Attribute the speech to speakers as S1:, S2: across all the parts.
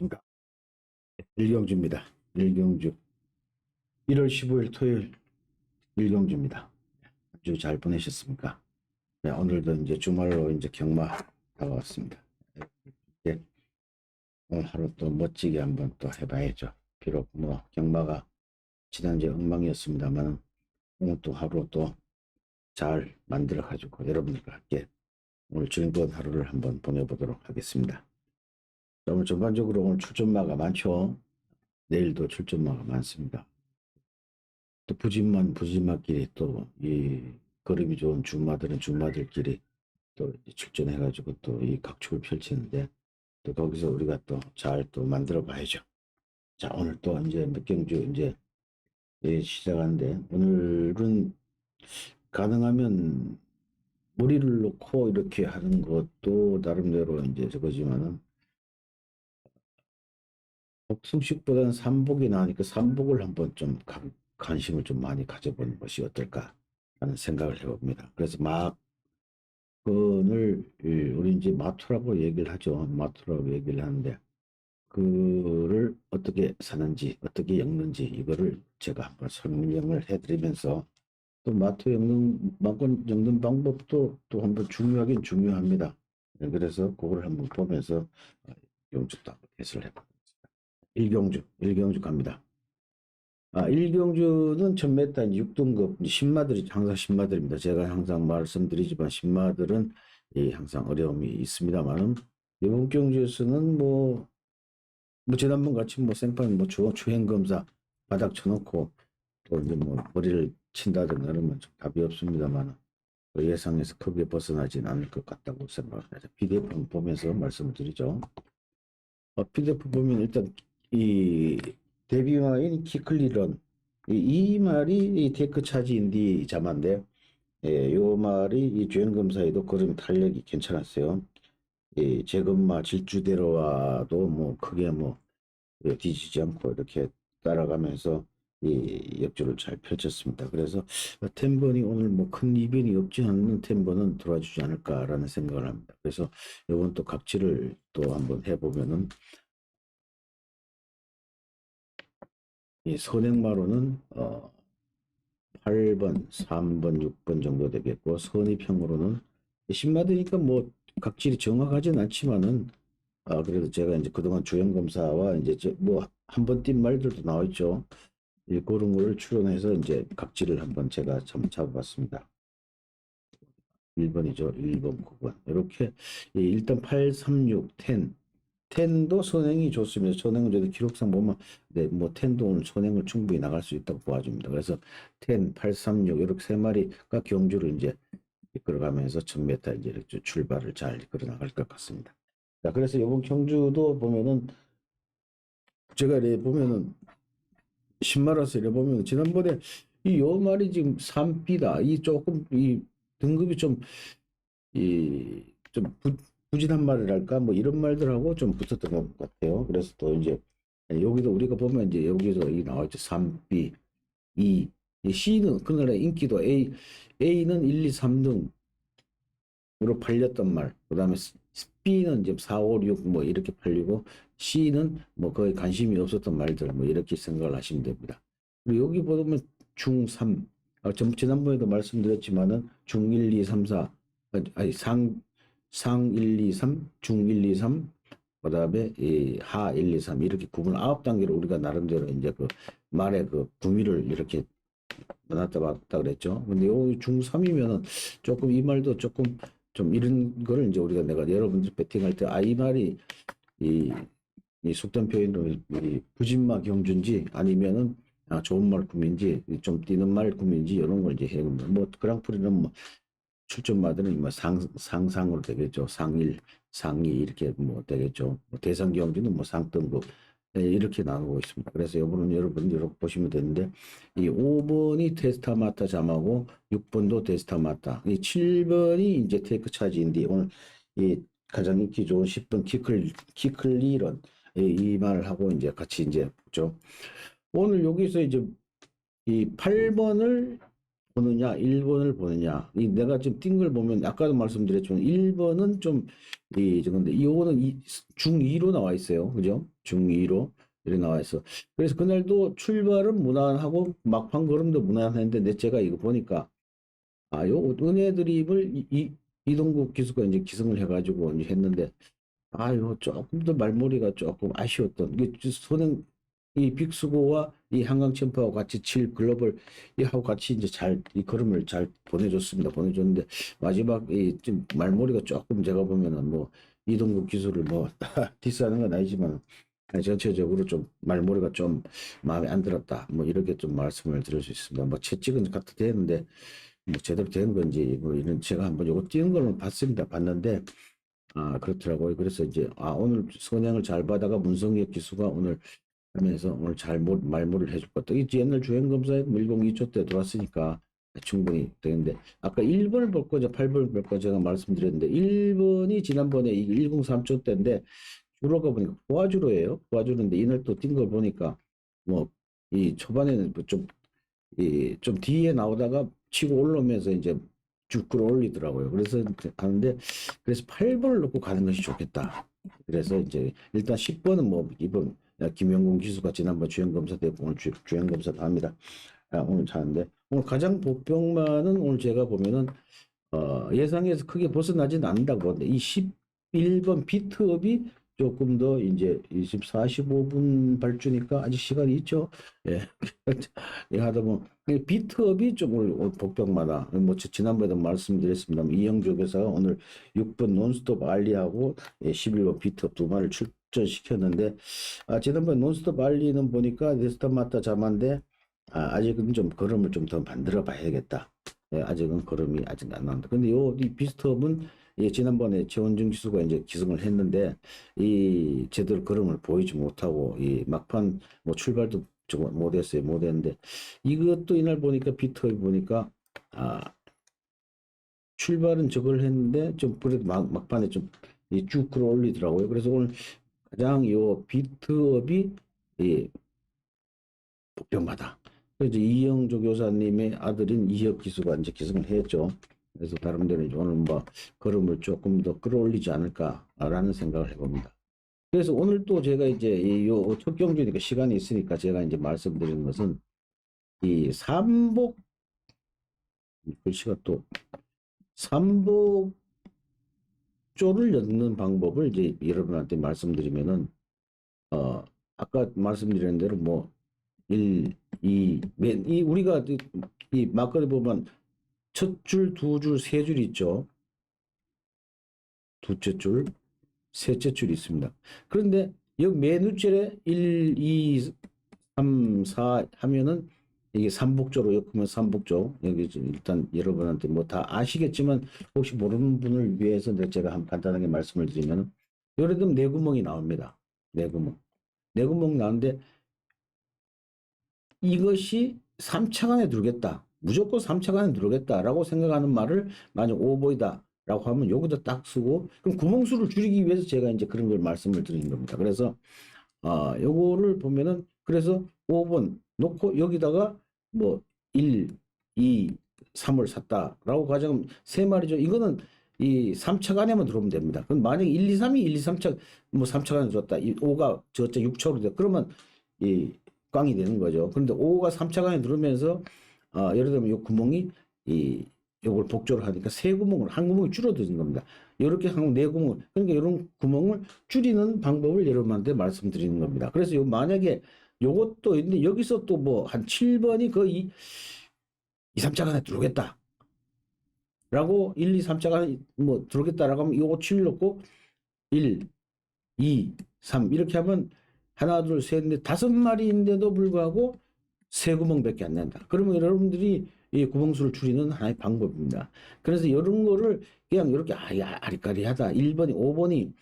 S1: 안녕하십니까. 일경주입니다. 일경주. 1월 15일 토요일 일경주입니다. 한주잘 보내셨습니까? 네, 오늘도 이제 주말로 이제 경마 다가왔습니다. 이제 오늘 하루 또 멋지게 한번 또 해봐야죠. 비록 뭐 경마가 지난주에 엉망이었습니다만 오늘 또 하루 또 잘 만들어 가지고 여러분들과 함께 오늘 즐거운 하루를 한번 보내보도록 하겠습니다. 자, 오늘 전반적으로 오늘 출전마가 많죠. 내일도 출전마가 많습니다. 또 부진만 부진마끼리 또 이 걸음이 좋은 주마들은 주마들끼리 또 출전해가지고 또 이 각축을 펼치는데 또 거기서 우리가 또 잘 또 만들어 봐야죠. 자 오늘 또 이제 몇 경주 이제 예, 시작하는데 오늘은 가능하면 머리를 놓고 이렇게 하는 것도 나름대로 이제 저거지만은 복숭식보다는 삼복이 나으니까 삼복을 한번 좀 관- 관심을 좀 많이 가져보는 것이 어떨까 하는 생각을 해봅니다. 그래서 막건을 우리 이제 마투라고 얘기를 하죠. 마투라고 얘기를 하는데 그를 어떻게 사는지 어떻게 엮는지 이거를 제가 한번 설명을 해드리면서 또 마토 엮는 막건 엮는 방법도 또 한번 중요하긴 중요합니다. 네, 그래서 그걸 한번 보면서 용주도 한번 해설을 해보겠습니다. 일경주, 일경주 갑니다. 아, 일경주는 전매다 6등급 신마들이 항상 신마들입니다. 제가 항상 말씀드리지만 신마들은 이 항상 어려움이 있습니다만은 이번 경주에서는 뭐, 뭐 지난번 같이 뭐 생판 뭐 주, 주행 검사 바닥 쳐놓고 또 이제 뭐 머리를 친다든가 이러면 좀 답이 없습니다만 그 예상에서 크게 벗어나진 않을 것 같다고 생각합니다. PDF 보면서 말씀을 드리죠. 어, PDF 보면 일단 이 데뷔와인 키클리런 이, 이 말이 이 테크 차지 인디 자만데 예, 요 말이 이 주행 검사에도 걸음 탄력이 괜찮았어요. 이 재검마 질주대로와도 뭐 크게 뭐 예, 뒤지지 않고 이렇게 따라가면서 이 역주를 잘 펼쳤습니다. 그래서 템번이 오늘 뭐 큰 이변이 없지 않는 템번은 들어와주지 않을까라는 생각을 합니다. 그래서 이번 또 각지를 또 한번 해보면은 이 선행마로는 어 8번, 3번, 6번 정도 되겠고 선의평으로는 신마드니까 뭐 각질이 정확하진 않지만은 아 그래도 제가 이제 그동안 주행 검사와 이제 뭐 한 번 뛴 말들도 나와 있죠. 이 그런 거를 추론해서 이제 각질을 한번 제가 좀 잡아봤습니다. 1번이죠. 1번, 9번. 이렇게 이 일단 8, 3, 6, 10. 10도 선행이 좋습니다. 선행은 저도 기록상 보면 네, 뭐 10도 오늘 선행을 충분히 나갈 수 있다고 보아집니다. 그래서 10, 8, 3, 6 이렇게 세 마리가 경주를 이제 이끌어가면서 1000m 이제 이렇게 출발을 잘 이끌어 나갈 것 같습니다. 자, 그래서 이번 경주도 보면은 제가 이렇게 보면은 신마라서 이래 보면 지난번에 이 요 말이 지금 3B다. 이 조금 이 등급이 좀이좀 부진한 말이랄까 뭐 이런 말들하고 좀 붙었던 것 같아요. 그래서 또 이제 여기도 우리가 보면 이제 여기서 이 나와있죠. 3B, 2, 이 C는 그날의 인기도 A, A는 1, 2, 3등으로 팔렸던 말. 그 다음에 B는 이제 4, 5, 6 뭐 이렇게 팔리고 C는 뭐 거의 관심이 없었던 말들 뭐 이렇게 생각을 하시면 됩니다. 그리고 여기 보면 중3 아, 전 지난번에도 말씀드렸지만은 중 1, 2, 3, 4 아니 상, 상 1, 2, 3, 중 1, 2, 3 그 다음에 이하 1, 2, 3 이렇게 구분 아홉 단계로 우리가 나름대로 이제 그 말의 그 구미를 이렇게 나눴다 봤다 그랬죠. 근데 요 중3이면은 조금 이 말도 조금 좀 이런 거를 이제 우리가 내가 여러분들 배팅할 때 아 이 말이 이, 이 속담 표현으로 이 부진마 경주인지 아니면은 아, 좋은 말꿈인지 좀 뛰는 말꿈인지 이런 걸 이제 해보면 뭐 그랑프리는 뭐 출전마들은 뭐 상, 상상으로 되겠죠. 상일, 상이 이렇게 뭐 되겠죠. 뭐 대상 경주는 뭐 상등급 네, 이렇게 나누고 있습니다. 그래서 이번은 여러분 이렇게 보시면 되는데 이 5번이 테스타마타 잠하고 6번도 테스타마타 이 7번이 이제 테이크 차지인데 오늘 이 가장 인기 좋은 10번 키클 키클리런 이, 이 말을 하고 이제 같이 이제 보죠. 오늘 여기서 이제 이 8번을 보느냐, 1번을 보느냐. 이 내가 지금 띈 걸 보면 아까도 말씀드렸지만 1번은 좀이 저건데 이거는 이 중2로 나와 있어요. 그죠? 중2로 이렇게 나와 있어. 그래서 그날도 출발은 무난하고 막판 걸음도 무난했는데 내 제가 이거 보니까 아, 요 은혜 드립을 이, 이 이동국 기수가 이제 기승을 해가지고 이제 했는데 아유 조금 더 말머리가 조금 아쉬웠던 이게 손은 이 빅스고와 이 한강 챔프하고 같이 칠 글로벌 이 하고 같이 이제 잘 이 걸음을 잘 보내줬습니다. 보내줬는데 마지막 이 좀 말머리가 조금 제가 보면은 뭐 이동국 기술을 뭐 디스하는 건 아니지만 아니, 전체적으로 좀 말머리가 좀 마음에 안 들었다. 뭐 이렇게 좀 말씀을 드릴 수 있습니다. 뭐 채찍은 갖다 대는데 뭐 제대로 된 건지 뭐 이런 제가 한번 요거 띄는 걸로 봤습니다. 봤는데 아 그렇더라고요. 그래서 이제 아 오늘 선행을 잘 받아가 문성혁 기수가 오늘 하면서 오늘 잘 모- 말모를 해줄 것 같다. 이 옛날 주행검사에 뭐 102초 때 들어왔으니까 충분히 되는데 아까 1번을 볼 거죠. 8번을 볼 거 제가 말씀드렸는데 1번이 지난번에 이 103초 때인데 주로가 보니까 보아주로예요. 보아주로인데 이날 또 뛴 걸 보니까 뭐 이 초반에는 좀 이 좀 뒤에 나오다가 치고 올라오면서 이제 쭉 끌어올리더라고요. 그래서 이제 가는데 그래서 8번을 놓고 가는 것이 좋겠다. 그래서 이제 일단 10번은 뭐 이번 김영공 기수가 지난번 주행검사 때 오늘 주, 주행검사 합니다. 아, 오늘 차는데 오늘 가장 복병만은 오늘 제가 보면은 어, 예상에서 크게 벗어나지는 않는다고 보는데 이 11번 비트업이 조금 더 이제 20, 45분 발주니까 아직 시간이 있죠. 예. 예, 하다 보면 이 비트업이 좀 오늘 복병마다 뭐 지- 지난번에도 말씀드렸습니다. 이영주 교사가 오늘 6번 논스톱 알리하고 예, 11번 비트업 두 마리를 출전 시켰는데 아, 지난번 논스톱 알리는 보니까 맞다 자만데 아, 아직은 좀 걸음을 좀 더 만들어 봐야겠다. 예, 아직은 걸음이 아직 안 나온다. 근데 요 이 비스톱은 예, 지난번에 최원중 기수가 이제 기승을 했는데 이 제대로 걸음을 보이지 못하고 이 막판 뭐 출발도 조금 못했어요. 못했는데 이것도 이날 보니까 비트업이 보니까 아 출발은 저걸 했는데 좀 그래도 막, 막판에 좀 쭉 끌어올리더라고요. 그래서 오늘 가장 요 비트업이 이 복병마다 그래서 이영조 교사님의 아들인 이혁 기수가 이제 기승을 했죠. 그래서 이제 오늘 뭐 걸음을 조금 더 끌어올리지 않을까라는 생각을 해봅니다. 그래서 오늘 또 제가 이제 이요첫 경주니까 시간이 있으니까 제가 이제 말씀드리는 것은 이 삼복 이 글씨가 또 삼복 조를 엮는 방법을 이제 여러분한테 말씀드리면은 어 아까 말씀드린 대로 뭐 1, 2, 맨, 이 우리가 이, 이 막걸리 보면 첫 줄, 두 줄, 세 줄 있죠. 두째 줄, 셋째 줄이 있습니다. 그런데 여기 맨 윗줄에 1, 2, 3, 4 하면은 이게 삼복조로 엮으면 삼복조. 여기 좀 일단 여러분한테 뭐 다 아시겠지만 혹시 모르는 분을 위해서 제가 한 간단하게 말씀을 드리면 예를 들면 네 구멍이 나옵니다. 네 구멍. 네 구멍 나오는데 이것이 3차가 안에 들어오겠다. 무조건 3차가 안에 들어오겠다라고 생각하는 말을 만약 오보이다 라고 하면 여기다 딱 쓰고 그럼 구멍수를 줄이기 위해서 제가 이제 그런 걸 말씀을 드리는 겁니다. 그래서 아, 요거를 보면은 그래서 5번 놓고 여기다가 뭐 1, 2, 3을 샀다라고 가정하면 세 마리죠. 이거는 이 3차가 안에만 들어오면 됩니다. 그럼 만약에 1, 2, 3이 1, 2, 3차 뭐 3차가 안에. 이 5가 저자 6차로 돼. 그러면 이 꽝이 되는 거죠. 그런데 5가 3차가 안에 들어오면서 아, 예를 들면 이 구멍이 이 요걸 복조를 하니까 세 구멍을 한 구멍이 줄어드는 겁니다. 이렇게 하고 네 구멍 그러니까 이런 구멍을 줄이는 방법을 여러분한테 말씀드리는 겁니다. 그래서 요 만약에 요것도 있는데 여기서 또 뭐 한 7번이 거의 2, 3차가 안에 들어오겠다. 라고 1, 2, 3차가 안에 뭐 들어오겠다라고 하면 요거 7 넣고 1, 2, 3 이렇게 하면 하나, 둘, 셋, 넷, 다섯 마리인데도 불구하고 세 구멍밖에 안 난다. 그러면 여러분들이 이 구멍수를 줄이는 하나의 방법입니다. 그래서 이런 거를 그냥 이렇게 아리, 아리까리하다. 1번이, 5번이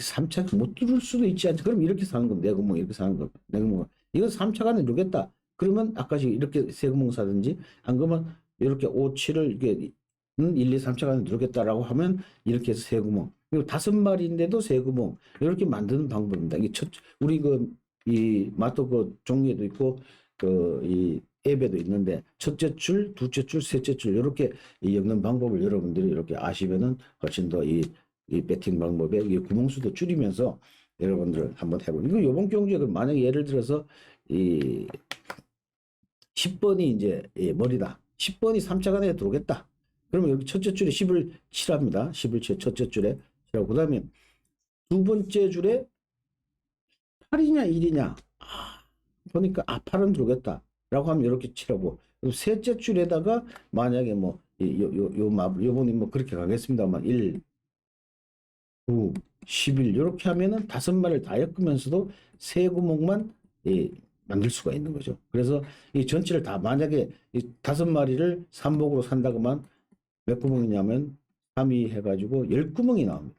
S1: 3차 못 들을 수도 있지 않지. 그럼 이렇게 사는 겁니다. 네 구멍 이렇게 사는 겁니다. 네 구멍. 이건 3차가 안에 누르겠다. 그러면 아까시 이렇게 세 구멍 사든지 안 그러면 이렇게 5, 7을 이렇게 1, 2, 3차가 안에 누르겠다라고 하면 이렇게 해서 세 구멍. 그리고 다섯 마리인데도 세 구멍. 이렇게 만드는 방법입니다. 이게 첫, 우리 그, 이, 마토 그 종류에도 있고, 그, 이, 앱에도 있는데 첫째 줄, 둘째 줄, 셋째 줄 이렇게 이 엮는 방법을 여러분들이 이렇게 아시면은 훨씬 더이 이 배팅 방법에 이 구멍수도 줄이면서 여러분들 한번 해보고 이거 요번 경주에 만약에 예를 들어서 이 10번이 이제 예, 머리다. 10번이 3차 안에 들어오겠다. 그러면 여기 첫째 줄에 10을 칠합니다. 10을 칠 첫째 줄에 칠하고 그 다음에 두 번째 줄에 8이냐 1이냐 아, 보니까 아 8은 들어오겠다. 라고 하면 이렇게 칠하고 셋째 줄에다가 만약에 뭐 요 요요 마 요번에 뭐 그렇게 가겠습니다만 1 9 11 이렇게 하면은 다섯 마리를 다 엮으면서도 세 구멍만 예, 만들 수가 있는 거죠. 그래서 이 전체를 다 만약에 이 다섯 마리를 삼복으로 산다고만 몇 구멍이냐면 3이 해가지고 열 구멍이 나옵니다.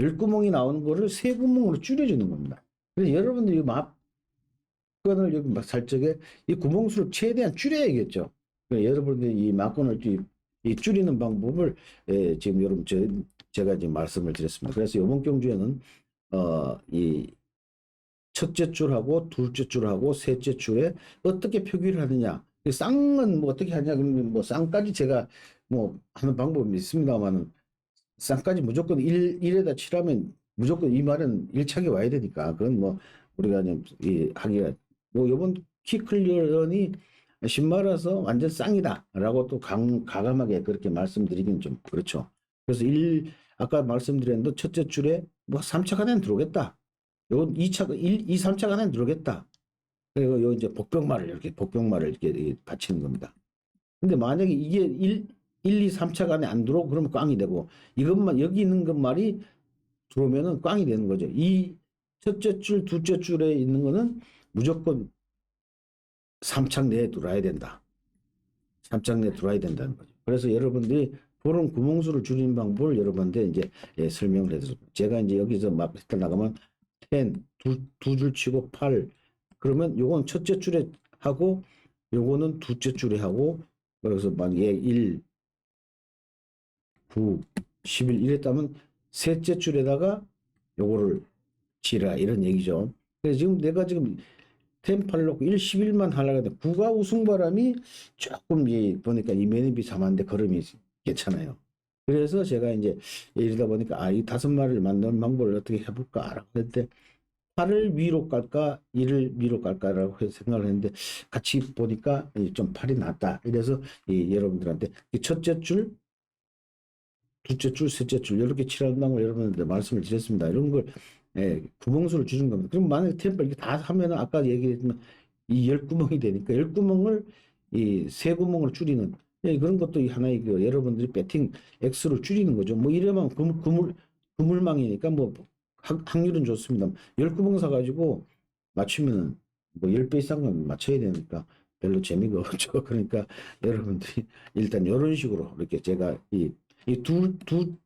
S1: 열 구멍이 나오는 거를 세 구멍으로 줄여주는 겁니다. 그래서 여러분들이 막건을 여기 막 살 적에 이 구멍 수를 최대한 줄여야겠죠. 그러니까 여러분들이 이 막건을 이, 이 줄이는 방법을 예, 지금 여러분 저, 제가 지금 말씀을 드렸습니다. 그래서 이번 경주에는 어, 이 첫째 줄하고 둘째 줄하고 셋째 줄에 어떻게 표기를 하느냐. 이 쌍은 뭐 어떻게 하냐 그러면 뭐 쌍까지 제가 뭐 하는 방법이 있습니다만은 쌍까지 무조건 1, 1에다 칠하면 무조건 이 말은 1차게 와야 되니까 그건 뭐 우리가 좀이 하기가 뭐 요번 키 클리어런이 신마라서 완전 쌍이다라고 또 강, 가감하게 그렇게 말씀드리긴 좀 그렇죠. 그래서 1 아까 말씀드렸는데 첫째 줄에 뭐 3차 안에는 들어오겠다. 요건 2차 1 2 3차 안에는 들어오겠다. 그리고 요 이제 복병말을 이렇게 복병말을 이렇게 받치는 겁니다. 근데 만약에 이게 1 1, 2, 3차 안에 안 들어오고 그러면 꽝이 되고 이것만 여기 있는 것 말이 들어오면은 꽝이 되는 거죠. 이 첫째 줄, 둘째 줄에 있는 거는 무조건 3창 내에 들어와야 된다. 3창 내에 들어와야 된다는 거죠. 그래서 여러분들이 그런 구멍수를 줄이는 방법을 여러분한테 이제 예, 설명을 해드렸습니다. 제가 이제 여기서 막 일단 나가면 10, 두, 두 줄 치고 8, 그러면 요건 첫째 줄에 하고 요거는 둘째 줄에 하고 그래서 만약에 1, 9, 11 이랬다면 셋째 줄에다가 요거를 치라 이런 얘기죠. 그래서 지금 내가 지금 템팔 놓고 1, 11만 하려고 했는데 9가 우승바람이 조금 이 보니까 이 매듭이 sam한데 걸음이 괜찮아요. 그래서 제가 이제 이러다 보니까 아 이 다섯 마리를 만드는 방법을 어떻게 해볼까라고 했는데 8을 위로 깔까 1을 위로 깔까라고 생각을 했는데 같이 보니까 이좀 8이 낫다. 이래서 이 여러분들한테 이 첫째 줄 둘째 줄, 셋째 줄 이렇게 칠하는 방법을 여러분한테 말씀을 드렸습니다. 이런 걸 예, 구멍수를 줄인 겁니다. 그럼 만약에 템플 이게 다 하면은 아까 얘기했지만 이 열 구멍이 되니까 열 구멍을 이 세 구멍을 줄이는 예, 그런 것도 이 하나의 그 여러분들이 배팅 액수를 줄이는 거죠. 뭐 이러면 그물 그물 그물망이니까 뭐 확, 확률은 좋습니다. 열 구멍 사가지고 맞추면은 뭐열배 이상은 맞춰야 되니까 별로 재미가 없죠. 그러니까 여러분들이 일단 이런 식으로 이렇게 제가 이 이 두 두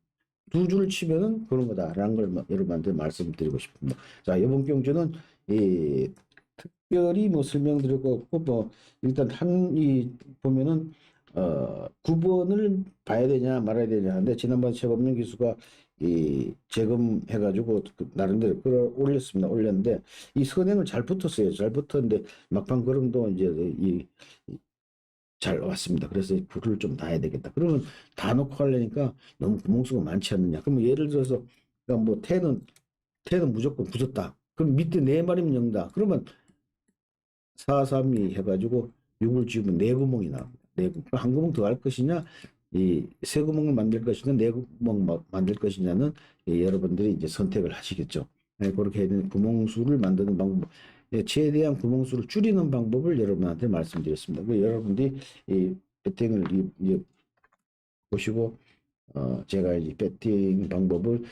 S1: 두 줄 치면은 그런 거다라는 걸 마- 여러분한테 말씀드리고 싶습니다. 자, 이번 경주는 이 특별히 뭐 설명드릴 거 없고 뭐 일단 한 이 보면은 어 9번을 봐야 되냐 말아야 되냐 하는데 지난번 최범용 기수가 이 재검해 가지고 그 나름대로 끌어 올렸습니다. 올렸는데 이 선행을 잘 붙었어요. 잘 붙었는데 막판 걸음도 이제 이 잘 왔습니다. 그래서 불을 좀 놔야 되겠다. 그러면 다 놓고 하려니까 너무 구멍수가 많지 않느냐. 그러면 예를 들어서 그러니까 뭐 태는 태는 무조건 굳었다. 그럼 밑에 네 마리면 영다. 그러면 4, 3, 2 해가지고 6을 지우면 네 구멍이 나옵니다. 네 구멍. 한 구멍 더 할 것이냐, 이 세 구멍을 만들 것이냐, 네 구멍 마- 만들 것이냐는 예, 여러분들이 이제 선택을 하시겠죠. 예, 그렇게 해야 되는 구멍 수를 만드는 방법, 예, 최대한 구멍 수를 줄이는 방법을 여러분한테 말씀드렸습니다. 그 여러분들이 이 배팅을 이, 이제 보시고 어, 제가 이 배팅 방법을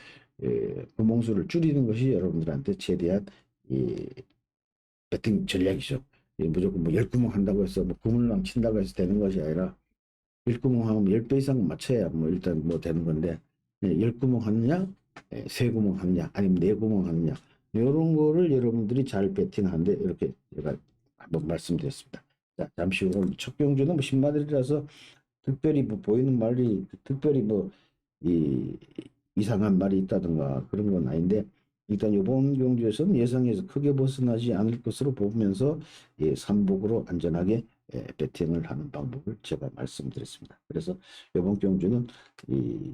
S1: 예, 구멍 수를 줄이는 것이 여러분들한테 최대한 이 배팅 전략이죠. 예, 무조건 뭐 열구멍 한다고 해서 뭐 구물망 친다고 해서 되는 것이 아니라 일구멍 하면 열배 이상 맞춰야 뭐 일단 뭐 되는 건데 예, 열구멍 하느냐, 예, 세 구멍 하느냐, 아니면 네 구멍 하느냐 이런 거를 여러분들이 잘 배팅하는데 이렇게 제가 한번 말씀드렸습니다. 자, 잠시 후 첫 경주는 뭐 신마들이라서 특별히 뭐 보이는 말이 특별히 뭐 이 이상한 말이 있다든가 그런 건 아닌데 일단 이번 경주에서는 예상에서 크게 벗어나지 않을 것으로 보면서 예, 삼복으로 안전하게 예, 배팅을 하는 방법을 제가 말씀드렸습니다. 그래서 이번 경주는 이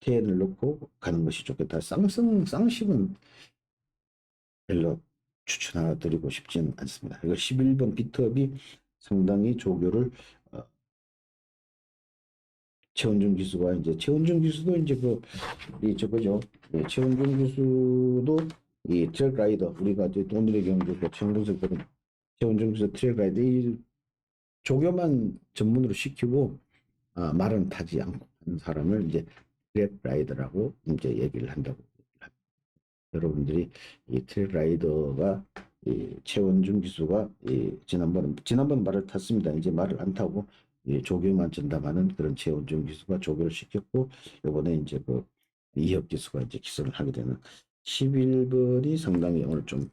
S1: 텐을 넣고 가는 것이 좋겠다. 쌍성 쌍식은 별로 추천 하나 드리고 싶지는 않습니다. 이거 11번 비트업이 상당히 조교를 어, 최원준 기수가 이제 최원준 기수도 이제 그이 저거죠. 예, 최원준 기수도 이 트랙 라이더 우리가 이제 오늘의 경주 그 최원준 거든 최원준 기수 트랙 라이더 이 조교만 전문으로 시키고 아, 말은 타지 않고 하는 사람을 이제 트랙 라이더라고 이제 얘기를 한다고 여러분들이 이 트랙 라이더가 이 최원준 기수가 이 지난번 지난번 말을 탔습니다. 이제 말을 안 타고 이 조교만 전담하는 그런 최원준 기수가 조교를 시켰고 이번에 이제 그 이혁 기수가 이제 기수를 하게 되는 11번이 상당히 오늘 좀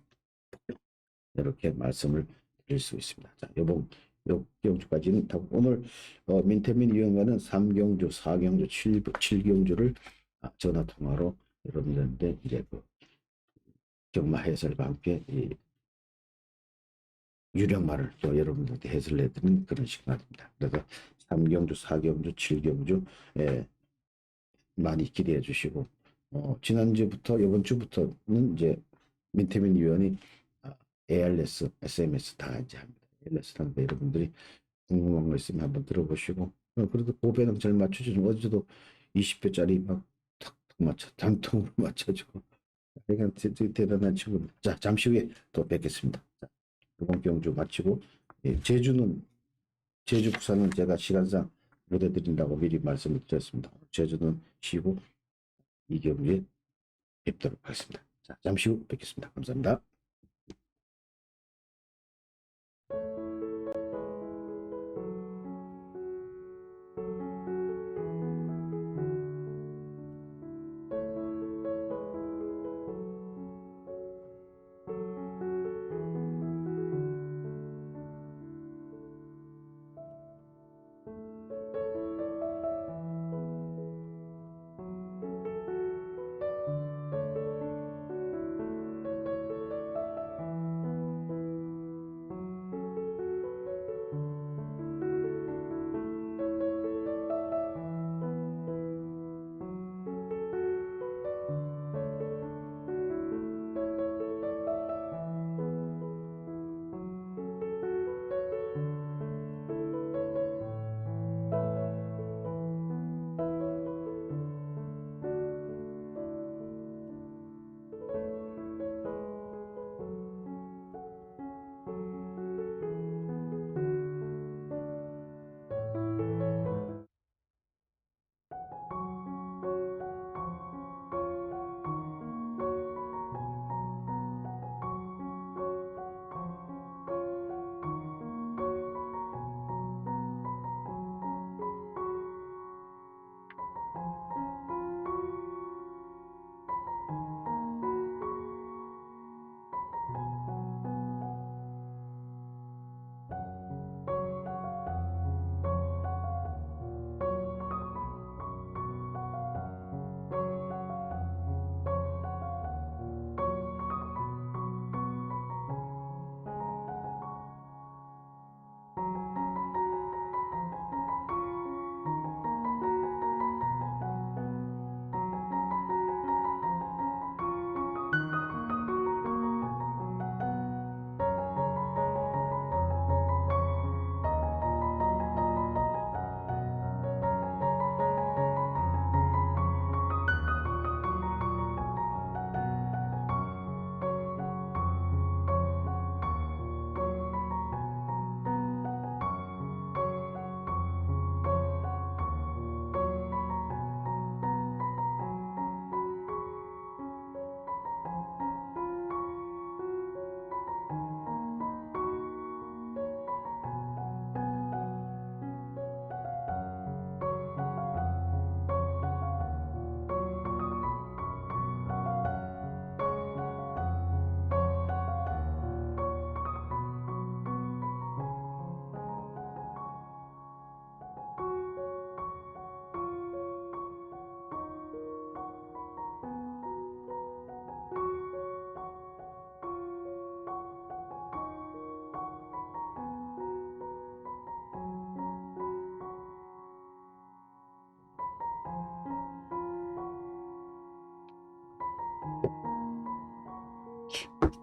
S1: 이렇게 말씀을 드릴 수 있습니다. 자, 요번 요 경주까지는 다 오늘 어, 민태민 위원과는 3경주, 4경주, 7, 7경주를 아, 전화 통화로 여러분들한테 이제 그 경마 해설과 함께 이 유령말을 또 여러분들한테 해설을 해드리는 그런 시간입니다. 그래서 3경주, 4경주, 7경주 에 많이 기대해 주시고 어, 지난주부터 이번 주부터는 이제 민태민 위원이 아, ARS, SMS 다 이제 합니다. ARS 하는데 여러분들이 궁금한 거 있으면 한번 들어보시고 어, 그래도 고배는 잘 맞춰주죠. 어제도 20배짜리 막 탁탁 맞춰 단통으로 맞춰주고 그러니까 대단한 친구입니다. 자 잠시 후에 또 뵙겠습니다. 자, 이번 경주 마치고 예, 제주는 제주 부산은 제가 시간상 못 해드린다고 미리 말씀을 드렸습니다. 제주는 쉬고 이 경주에 뵙도록 하겠습니다. 자, 잠시 후 뵙겠습니다. 감사합니다.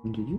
S1: 언제지?